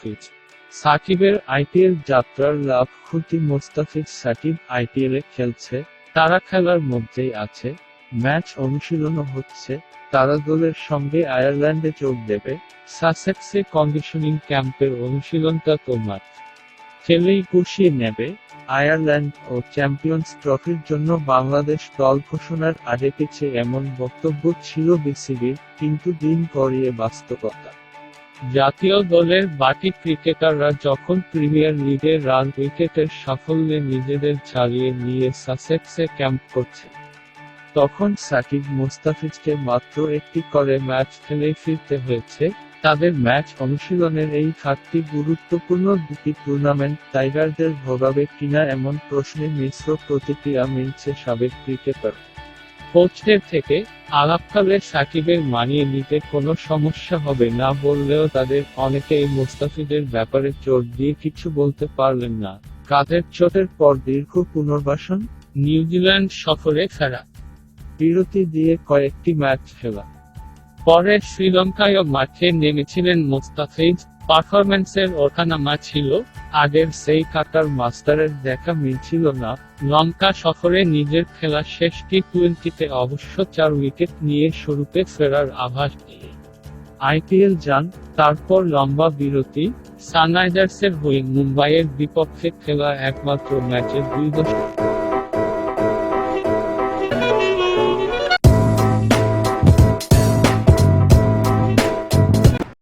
মোস্তাফিজ। সাকিবের আইপিএল যাত্রার লাভ ক্ষতি মোস্তাফিজ সাকিব আইপিএলে খেলছে, তারা খেলার মধ্যেই আছে, ম্যাচ অনুশীলনও হচ্ছে, তারা দলের সঙ্গে আয়ারল্যান্ডে যোগ দেবে, সাসেক্সে কন্ডিশনিং ক্যাম্পের অনুশীলনটা তোমার। খেলেই পুষিয়ে নেবে, আয়ারল্যান্ড ও চ্যাম্পিয়ন্স ট্রফির জন্য বাংলাদেশ দল ঘোষণার আগে পিছে এমন বক্তব্য ছিল বিসিবির, কিন্তু দিন গড়িয়ে বাস্তবতা। জাতীয় দলের বাকি ক্রিকেটাররা যখন প্রিমিয়ার লিগে রান উইকেটের সাফল্যে নিজেদের চালিয়ে নিয়ে সাসেক্সে ক্যাম্প করছে, তখন সাকিব মোস্তাফিজকে মাত্র একটি করে ম্যাচ খেলেই ফিরতে হয়েছে। তাদের ম্যাচ অনুশীলনের এই ঘাটতি গুরুত্বপূর্ণ দুটি টুর্নামেন্ট টাইগারদের ভোগাবে কিনা এমন প্রশ্নে মিশ্র প্রতিক্রিয়া মিলছে সাবেক ক্রিকেটার। কোচদের থেকে আলাপকালে সাকিবের মানিয়ে নিতে কোনো সমস্যা হবে না বললেও তাদের অনেকেই মুস্তাফিজের ব্যাপারে চোট দিয়ে কিছু বলতে পারলেন না। কাঁধের চোটের পর দীর্ঘ পুনর্বাসন নিউজিল্যান্ড সফরে ফেরা, বিরতি দিয়ে কয়েকটি ম্যাচ খেলা। পরে শ্রীলঙ্কায়ও মাঠে নেমেছিলেন মোস্তাফিজ, পারফরম্যান্সের ওঠানামা ছিল আগের সেই কাটার মাস্টারের দেখা মিলছিল না। লঙ্কা সফরে নিজের খেলা শেষ টি টোয়েন্টিতে অবশ্য চার উইকেট নিয়ে শুরুতে ফেরার আভাস দিয়ে আইপিএল যান, তারপর লম্বা বিরতি। সানরাইজার্সের হয়ে মুম্বাইয়ের বিপক্ষে খেলা একমাত্র ম্যাচে দুই দশক